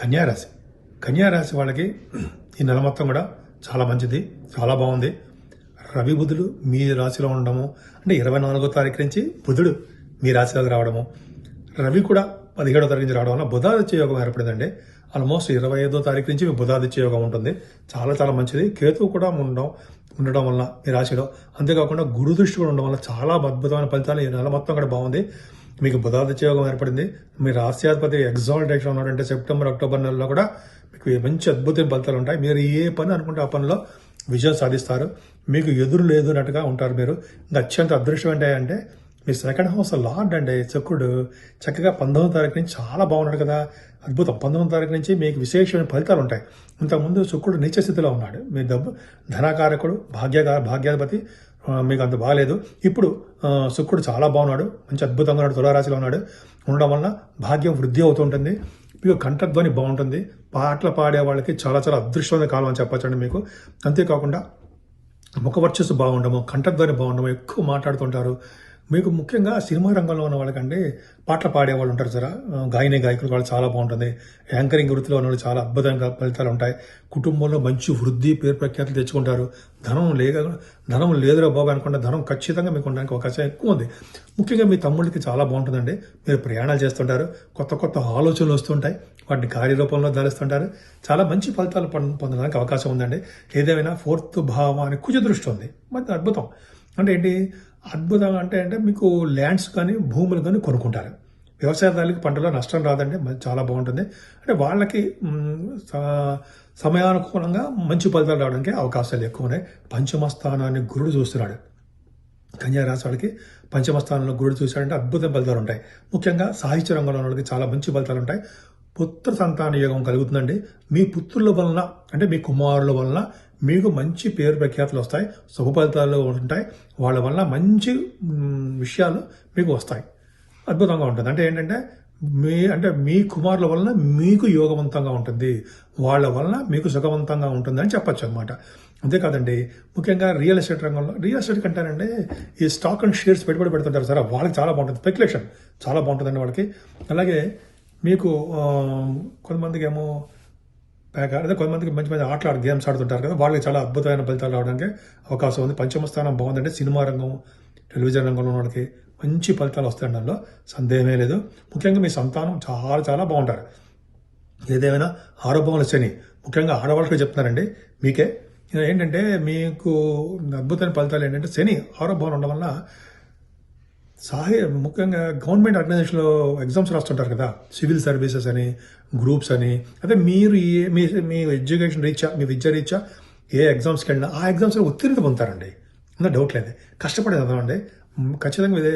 కన్యారాశి. కన్యారాశి వాళ్ళకి ఈ నెల మొత్తం కూడా చాలా మంచిది చాలా బాగుంది. రవి బుధుడు మీ రాశిలో ఉండడము అంటే ఇరవై నాలుగో తారీఖు నుంచి బుధుడు మీ రాశిలోకి రావడము. రవి కూడా పదిహేడో తారీఖు నుంచి రావడం వల్ల బుధాదిత్య యోగం ఏర్పడిందండి. ఆల్మోస్ట్ ఇరవై ఐదో తారీఖు నుంచి మీ బుధాదిత్య యోగం ఉంటుంది. చాలా చాలా మంచిది. కేతువు కూడా ఉండడం ఉండడం వల్ల మీ రాశిలో. అంతేకాకుండా గురు దృష్టి కూడా ఉండడం వల్ల చాలా అద్భుతమైన ఫలితాలు ఈ నెల మొత్తం కూడా బాగుంది. మీకు బుధాదిత్య యోగం ఏర్పడింది. మీ రాష్ట్రాధిపతి ఎగ్జాల్టేషన్ ఉన్నాడంటే సెప్టెంబర్ అక్టోబర్ నెలలో కూడా మీకు మంచి అద్భుతమైన ఫలితాలు ఉంటాయి. మీరు ఏ పని అనుకుంటే ఆ పనిలో విజయం సాధిస్తారు. మీకు ఎదురు లేదు అన్నట్టుగా ఉంటారు మీరు. ఇంకా అత్యంత అదృష్టం ఏంటంటే మీ సెకండ్ హౌస్ లార్డ్ అండి చక్రుడు చక్కగా పంతొమ్మిది తారీఖు నుంచి చాలా బాగున్నాడు కదా. అద్భుతం. పంతొమ్మిది తారీఖు నుంచి మీకు విశేషమైన ఫలితాలు ఉంటాయి. ఇంతకుముందు శుక్రుడు నీచ స్థితిలో ఉన్నాడు. మీ డబ్బు ధనాకారకుడు భాగ్యగా భాగ్యాధిపతి మీకు అంత బాగాలేదు. ఇప్పుడు శుక్రుడు చాలా బాగున్నాడు. మంచి అద్భుతంగా ఉన్నాడు తులారాశిలో ఉన్నాడు. ఉండడం వలన భాగ్యం వృద్ధి అవుతుంటుంది మీకు కంఠధ్వని బాగుంటుంది. పాటలు పాడే వాళ్ళకి చాలా చాలా అదృష్టమైన కాలం అని చెప్పచ్చండి మీకు. అంతేకాకుండా ముఖ వర్చస్సు బాగుండము కంఠధ్వని బాగుండము ఎక్కువ మాట్లాడుతుంటారు. మీకు ముఖ్యంగా సినిమా రంగంలో ఉన్న వాళ్ళకంటే పాటలు పాడే వాళ్ళు ఉంటారు సరే. గాయని గాయకులు వాళ్ళు చాలా బాగుంటుంది. యాంకరింగ్ వృత్తిలో ఉన్న వాళ్ళు చాలా అద్భుతంగా ఫలితాలు ఉంటాయి. కుటుంబంలో మంచి వృద్ధి పేరు ప్రఖ్యాతులు తెచ్చుకుంటారు. ధనం లేక ధనం లేదురా బాబు అనుకుంటే ధనం ఖచ్చితంగా మీకు ఉండడానికి అవకాశం ఎక్కువ ఉంది. ముఖ్యంగా మీ తమ్ముళ్ళకి చాలా బాగుంటుందండి. మీరు ప్రయాణాలు చేస్తుంటారు. కొత్త కొత్త ఆలోచనలు వస్తుంటాయి. వాటిని కార్యరూపంలో ధరిస్తుంటారు చాలా మంచి ఫలితాలు పొందడానికి అవకాశం ఉందండి. ఏదేమైనా ఫోర్త్ భావానికి కుజ దృష్టి ఉంది. మరి అద్భుతం. అంటే ఏంటి? అద్భుతం అంటే అంటే మీకు ల్యాండ్స్ కానీ భూములు కానీ కొనుక్కుంటారు. వ్యవసాయదారులకు పంటలో నష్టం రాదండి చాలా బాగుంటుంది. అంటే వాళ్ళకి సమయానుకూలంగా మంచి ఫలితాలు రావడానికి అవకాశాలు ఎక్కువ ఉన్నాయి. పంచమ స్థానాన్ని గురుడు చూస్తున్నాడు. కన్యా రాశి వాళ్ళకి పంచమ స్థానంలో గురుడు చూశాడంటే అద్భుతం ఫలితాలు ఉంటాయి. ముఖ్యంగా సాహిత్య రంగంలో వాళ్ళకి చాలా మంచి ఫలితాలు ఉంటాయి. పుత్ర సంతాన యోగం కలుగుతుందండి. మీ పుత్రుల వలన అంటే మీ కుమారుల వలన మీకు మంచి పేరు ప్రఖ్యాతులు వస్తాయి శుభ ఫలితాలు ఉంటాయి వాళ్ళ వల్ల మంచి విషయాలు మీకు వస్తాయి. అద్భుతంగా ఉంటుంది. అంటే ఏంటంటే మీ అంటే మీ కుమారుల వలన మీకు యోగవంతంగా ఉంటుంది. వాళ్ళ వలన మీకు సుఖవంతంగా ఉంటుంది అని చెప్పచ్చు అనమాట అంతేకాదండి ముఖ్యంగా రియల్ ఎస్టేట్ రంగంలో రియల్ ఎస్టేట్ కంటేనండి ఈ స్టాక్ అండ్ షేర్స్ పెట్టుబడి పెడుతుంటారు సార్ వాళ్ళకి చాలా బాగుంటుంది. స్పెక్యులేషన్ చాలా బాగుంటుందండి వాళ్ళకి. అలాగే మీకు కొంతమందికి ఏమో బ్యాక్ అదే కొంతమందికి మంచి మంచి ఆటలు ఆడు గేమ్స్ ఆడుతుంటారు కదా వాళ్ళకి చాలా అద్భుతమైన ఫలితాలు రావడానికి అవకాశం ఉంది. పంచమ స్థానం బాగుందంటే సినిమా రంగం టెలివిజన్ రంగంలో ఉన్న వాళ్ళకి మంచి ఫలితాలు వస్తాయి దానిలో సందేహమే లేదు. ముఖ్యంగా మీ సంతానం చాలా చాలా బాగుంటారు. ఏదేమైనా ఆరోపణలు శని ముఖ్యంగా ఆడవాళ్ళకి చెప్తున్నారండి మీకే. ఏంటంటే మీకు అద్భుతమైన ఫలితాలు ఏంటంటే శని ఆరోపణలు ఉండడం వల్ల సాహి ముఖ్యంగా గవర్నమెంట్ ఆర్గనైజేషన్లో ఎగ్జామ్స్ రాస్తుంటారు కదా సివిల్ సర్వీసెస్ అని గ్రూప్స్ అని. అదే మీరు ఏ మీ మీ ఎడ్యుకేషన్ రీచా మీ విద్య రీచా ఏ ఎగ్జామ్స్కి వెళ్ళినా ఆ ఎగ్జామ్స్లో ఉత్తీర్ణత పొందుతారండి. అంత డౌట్ లేదు. కష్టపడి చదవండి. ఖచ్చితంగా విదే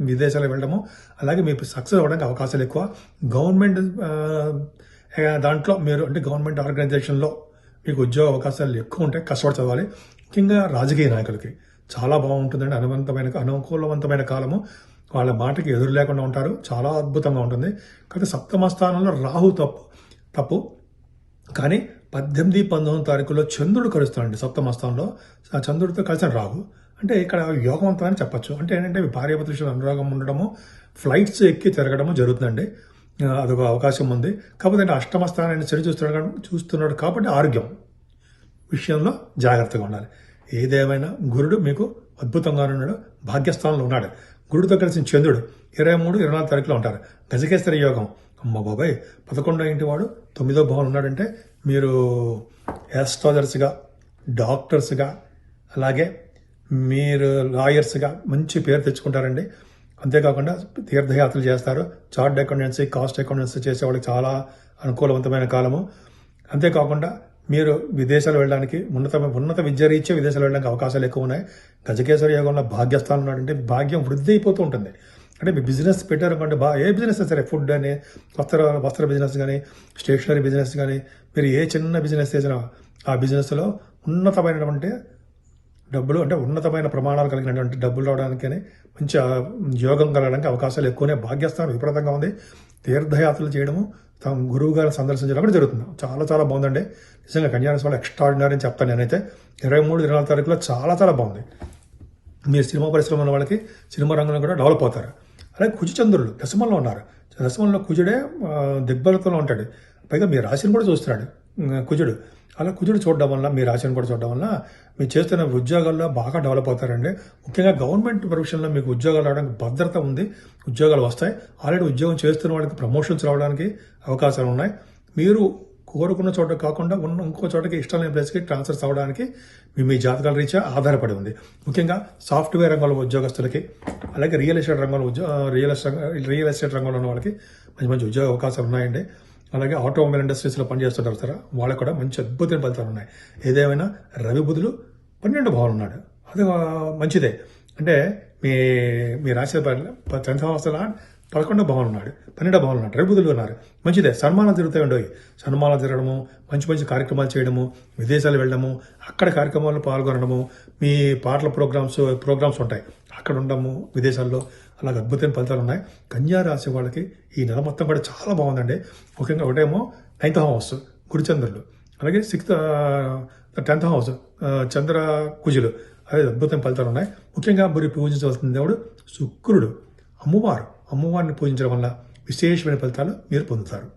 విదేశాలకు వెళ్ళడము అలాగే మీకు సక్సెస్ అవ్వడానికి అవకాశాలు ఎక్కువ. గవర్నమెంట్ దాంట్లో మీరు అంటే గవర్నమెంట్ ఆర్గనైజేషన్లో మీకు ఉద్యోగ అవకాశాలు ఎక్కువ ఉంటాయి కష్టపడి చదవాలి. ముఖ్యంగా రాజకీయ నాయకులకి. చాలా బాగుంటుందండి. అనువంతమైన అనుకూలవంతమైన కాలము. వాళ్ళ మాటకి ఎదురు లేకుండా ఉంటారు. చాలా అద్భుతంగా ఉంటుంది. కాకపోతే సప్తమ స్థానంలో రాహు తప్పు తప్పు. కానీ పద్దెనిమిది పంతొమ్మిది తారీఖులో చంద్రుడు కలుస్తాడండి సప్తమ స్థానంలో. చంద్రుడితో కలిసిన రాహు. అంటే ఇక్కడ యోగవంతమని అని చెప్పొచ్చు. అంటే ఏంటంటే భార్యాభర్తల అనురాగం ఉండడము ఫ్లైట్స్ ఎక్కి తిరగడము జరుగుతుందండి. అదొక అవకాశం ఉంది. కాకపోతే అంటే అష్టమ స్థానాన్ని సరి చూస్తున్నాడు చూస్తున్నాడు కాబట్టి ఆరోగ్యం విషయంలో జాగ్రత్తగా ఉండాలి. ఏదేమైనా గురుడు మీకు అద్భుతంగా ఉన్నాడు భాగ్యస్థానంలో ఉన్నాడు. గురుడితో కలిసిన చంద్రుడు ఇరవై మూడు ఇరవై నాలుగు తారీఖులో ఉంటారు. గజకేశ్వర యోగం. అమ్మ బాబాయ్ పదకొండో ఇంటి వాడు తొమ్మిదో భవన్ ఉన్నాడంటే మీరు యాస్ట్రాలజర్స్గా డాక్టర్స్గా అలాగే మీరు లాయర్స్గా మంచి పేరు తెచ్చుకుంటారండి. అంతేకాకుండా తీర్థయాత్రలు చేస్తారు. చార్ట్ అకౌంటెన్సీ కాస్ట్ అకౌంటెన్సీ చేసే వాళ్ళకి చాలా అనుకూలవంతమైన కాలము. అంతేకాకుండా మీరు విదేశాలు వెళ్ళడానికి ఉన్నత ఉన్నత విద్య రీత్యా విదేశాలు వెళ్ళడానికి అవకాశాలు ఎక్కువ ఉన్నాయి. గజకేశ్వర యోగంలో భాగ్యస్థానం ఉన్నాడంటే భాగ్యం వృద్ధి అయిపోతూ ఉంటుంది. అంటే మీ బిజినెస్ పెట్టారనుకోండి బా ఏ బిజినెస్ సరే ఫుడ్ అని వస్త్ర వస్త్ర బిజినెస్ కానీ స్టేషనరీ బిజినెస్ కానీ మీరు ఏ చిన్న బిజినెస్ చేసినా ఆ బిజినెస్లో ఉన్నతమైనటువంటి డబ్బులు అంటే ఉన్నతమైన ప్రమాణాలు కలిగినటువంటి డబ్బులు రావడానికి మంచి యోగం కలగడానికి అవకాశాలు ఎక్కువనే భాగ్యస్థానం విపరీతంగా ఉంది. తీర్థయాత్రలు చేయడము తమ గురువు గారిని సందర్శించడం కూడా జరుగుతుంది. చాలా చాలా బాగుందండి. నిజంగా కన్యారాశి వాళ్ళు ఎక్స్ట్రాడినరీ అని చెప్తాను నేనైతే. ఇరవై మూడు ఇరవై నాలుగు తారీఖులో చాలా చాలా బాగుంది. మీరు సినిమా పరిశ్రమ ఉన్న వాళ్ళకి సినిమా రంగంలో కూడా డెవలప్ అవుతారు. అలాగే కుజచంద్రుడు దశమంలో ఉన్నారు. దశమంలో కుజుడే ఆ, దిగ్బలతంలో ఉంటాడు. పైగా మీ రాశిని కూడా చూస్తున్నాడు. కుజుడు. అలా కుజుడు చూడడం వల్ల మీ రాశిని కూడా చూడడం వల్ల మీరు చేస్తున్న ఉద్యోగాల్లో బాగా డెవలప్ అవుతారండి. ముఖ్యంగా గవర్నమెంట్ ప్రొఫెషన్లో మీకు ఉద్యోగాలు రావడానికి భద్రత ఉంది. ఉద్యోగాలు వస్తాయి. ఆల్రెడీ ఉద్యోగం చేస్తున్న వాళ్ళకి ప్రమోషన్స్ రావడానికి అవకాశాలు ఉన్నాయి. మీరు కోరుకున్న చోట కాకుండా ఉన్న ఇంకో చోటకి ఇష్టం లేని ప్లేస్కి ట్రాన్స్ఫర్స్ అవ్వడానికి మీ మీ జాతకాల రీత్యా ఆధారపడి ఉంది. ముఖ్యంగా సాఫ్ట్వేర్ రంగంలో ఉద్యోగస్తులకి అలాగే రియల్ ఎస్టేట్ రంగంలో ఉద్యో రియల్ ఎస్టేట్ రియల్ ఎస్టేట్ రంగంలో ఉన్న వాళ్ళకి మంచి మంచి ఉద్యోగ అవకాశాలు ఉన్నాయండి. అలాగే ఆటోమొబైల్ ఇండస్ట్రీస్లో పనిచేస్తుంటారు సార్. వాళ్ళకి కూడా మంచి అద్భుతమైన ఫలితాలు ఉన్నాయి. ఏదేమైనా రవి బుధులు పన్నెండు ఉన్నాడు. అది మంచిదే. అంటే మీ మీ రాశి టెన్త్ సంవత్సరాల పదకొండో భవన్ ఉన్నాడు. పన్నెండో భవన్ ఉన్నాడు. రవిబుధులు ఉన్నారు. మంచిదే. సన్మానాలు జరుగుతాయి ఉండవు సన్మానాలు జరగడము మంచి మంచి కార్యక్రమాలు చేయడము విదేశాలు వెళ్ళడము అక్కడ కార్యక్రమాల్లో పాల్గొనడము మీ పాటల ప్రోగ్రామ్స్ ప్రోగ్రామ్స్ ఉంటాయి. అక్కడ ఉండము విదేశాల్లో అలాగే అద్భుతమైన ఫలితాలు ఉన్నాయి. కన్యా రాశి వాళ్ళకి ఈ నెల మొత్తం కూడా చాలా బాగుందండి. ముఖ్యంగా ఒకటేమో నైన్త్ హౌస్ గురుచంద్రులు. అలాగే సిక్స్త్ టెన్త్ హౌస్ చంద్ర కుజులు. అదే అద్భుతమైన ఫలితాలు ఉన్నాయి. ముఖ్యంగా మీరు పూజించవలసిన దేవుడు శుక్రుడు. అమ్మవారు అమ్మవారిని పూజించడం వల్ల విశేషమైన ఫలితాలు మీరు పొందుతారు.